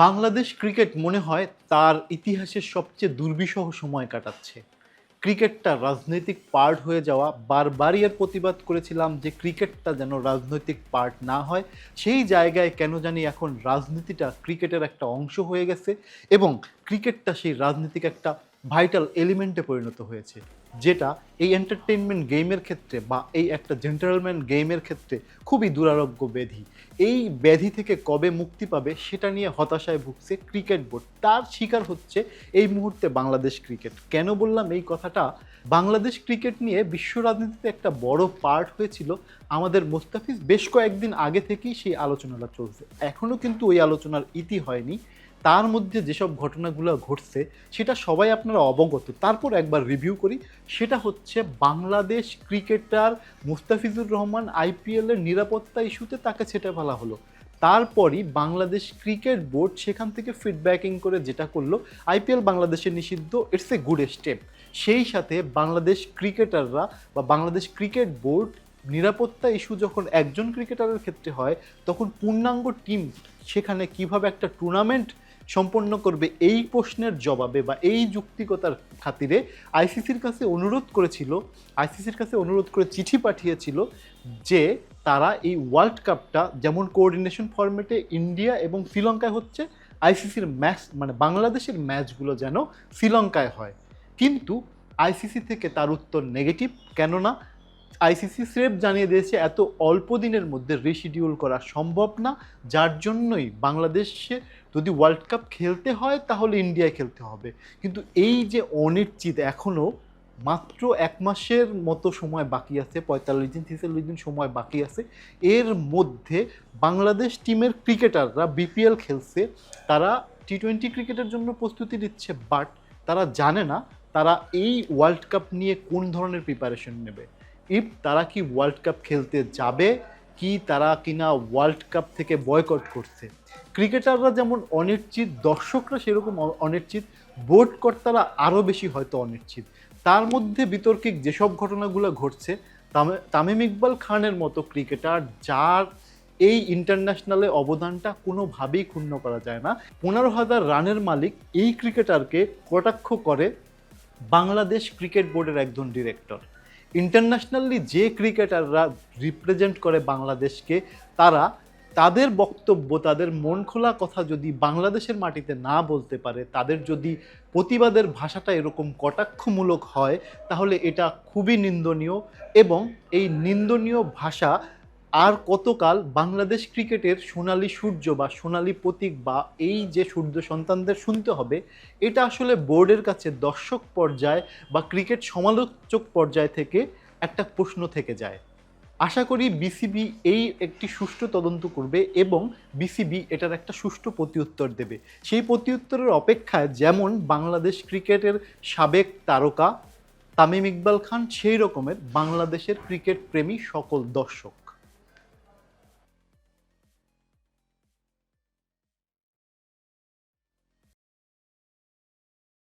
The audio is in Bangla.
বাংলাদেশ ক্রিকেট মনে হয় তার ইতিহাসের সবচেয়ে দুর্বিষহ সময় কাটাচ্ছে। ক্রিকেটটা রাজনৈতিক পার্ট হয়ে যাওয়া, বারবারই এর প্রতিবাদ করেছিলাম যে ক্রিকেটটা যেন রাজনৈতিক পার্ট না হয়, সেই জায়গায় কেন জানি এখন রাজনীতিটা ক্রিকেটের একটা অংশ হয়ে গেছে এবং ক্রিকেটটা সেই রাজনৈতিক একটা ভাইটাল এলিমেন্টে পরিণত হয়েছে, যেটা এই এন্টারটেনমেন্ট গেমের ক্ষেত্রে বা এই একটা জেন্টালম্যান গেমের ক্ষেত্রে খুবই দুরারোগ্য ব্যাধি। এই ব্যাধি থেকে কবে মুক্তি পাবে সেটা নিয়ে হতাশায় ভুগছে ক্রিকেট বোর্ড তার শিকার হচ্ছে এই মুহূর্তে বাংলাদেশ ক্রিকেট কেন বললাম এই কথাটা? বাংলাদেশ ক্রিকেট নিয়ে বিশ্ব রাজনীতিতে একটা বড় পার্ট হয়েছিল আমাদের মোস্তাফিজ বেশ কয়েকদিন আগে থেকেই সেই আলোচনাটা চলছে। এখনও কিন্তু ওই আলোচনার ইতি হয়নি। তার মধ্যে যেসব ঘটনাগুলো ঘটছে, সেটা সবাই আপনারা অবগত। তারপর একবার রিভিউ করি, সেটা হচ্ছে বাংলাদেশ ক্রিকেটার মুস্তাফিজুর রহমান আইপিএলের নিরাপত্তা ইস্যুতে তাকে ছেটে ফেলা হলো। তারপরই বাংলাদেশ ক্রিকেট বোর্ড সেখান থেকে ফিডব্যাকিং করে যেটা করল আইপিএল বাংলাদেশে নিষিদ্ধ ইটস এ গুড স্টেপ সেই সাথে বাংলাদেশ ক্রিকেটাররা বা বাংলাদেশ ক্রিকেট বোর্ড নিরাপত্তা ইস্যু যখন একজন ক্রিকেটারের ক্ষেত্রে হয়, তখন পূর্ণাঙ্গ টিম সেখানে কীভাবে একটা টুর্নামেন্ট সম্পন্ন করবে এই প্রশ্নের জবাবে বা এই যুক্তিকতার খাতিরে আইসিসির কাছে অনুরোধ করেছিল, আইসিসির কাছে অনুরোধ করে চিঠি পাঠিয়েছিল যে তারা এই ওয়ার্ল্ড কাপটা যেমন কোঅর্ডিনেশন ফরম্যাটে ইন্ডিয়া এবং শ্রীলঙ্কায় হচ্ছে, আইসিসির ম্যাচ মানে বাংলাদেশের ম্যাচগুলো যেন শ্রীলঙ্কায় হয়। কিন্তু আইসিসি থেকে তার উত্তর নেগেটিভ কেননা আইসিসি স্রেফ জানিয়ে দিয়েছে, এত অল্প দিনের মধ্যে রিশিডিউল করা সম্ভব না। যার জন্যই বাংলাদেশে যদি ওয়ার্ল্ড কাপ খেলতে হয়, তাহলে ইন্ডিয়ায় খেলতে হবে। কিন্তু এই যে অনিশ্চিত এখনও, মাত্র এক মাসের মতো সময় বাকি আছে, পঁয়তাল্লিশ দিন, ছেচল্লিশ দিন সময় বাকি আছে। এর মধ্যে বাংলাদেশ টিমের ক্রিকেটাররা বিপিএল খেলছে। তারা টি টোয়েন্টি ক্রিকেটের জন্য প্রস্তুতি নিচ্ছে বাট তারা জানে না তারা এই ওয়ার্ল্ড কাপ নিয়ে কোন ধরনের প্রিপারেশন নেবে। ইফ তারা কি ওয়ার্ল্ড কাপ খেলতে যাবে, কি তারা কিনা ওয়ার্ল্ড কাপ থেকে বয়কট করছে। ক্রিকেটাররা যেমন অনিশ্চিত, দর্শকরা সেরকম অনিশ্চিত বোর্ড কর্তারা আরও বেশি হয়তো অনিশ্চিত। তার মধ্যে বিতর্কিক যেসব ঘটনাগুলো ঘটছে, তামে- তামিম ইকবাল খানের মতো ক্রিকেটার যার এই ইন্টারন্যাশনালে অবদানটা কোনোভাবেই ক্ষুণ্ণ করা যায় না। পনেরো হাজার রানের মালিক এই ক্রিকেটারকে কটাক্ষ করে বাংলাদেশ ক্রিকেট বোর্ডের একজন ডিরেক্টর ইন্টারন্যাশনালি যে ক্রিকেটাররা রিপ্রেজেন্ট করে বাংলাদেশকে, তারা তাদের বক্তব্য, তাদের মন খোলা কথা যদি বাংলাদেশের মাটিতে না বলতে পারে, তাদের যদি প্রতিবাদের ভাষাটা এরকম কটাক্ষমূলক হয়, তাহলে এটা খুবই নিন্দনীয় এবং এই নিন্দনীয় ভাষা আর কতকাল বাংলাদেশ ক্রিকেটের সোনালী সূর্য বা সোনালী প্রতীক বা এই যে সূর্য সন্তানদের শুনতে হবে, এটা আসলে বোর্ডের কাছে দর্শক পর্যায় বা ক্রিকেট সমালোচক পর্যায় থেকে একটা প্রশ্ন থেকে যায়। আশা করি বিসিবি এই একটি সুষ্ঠু তদন্ত করবে এবং বিসিবি এটার একটা সুষ্ঠু প্রতিউত্তর দেবে। সেই প্রতিউত্তরের অপেক্ষায় যেমন বাংলাদেশ ক্রিকেটের সাবেক তারকা তামিম ইকবাল খান, সেই রকমের বাংলাদেশের ক্রিকেট প্রেমী সকল দর্শক।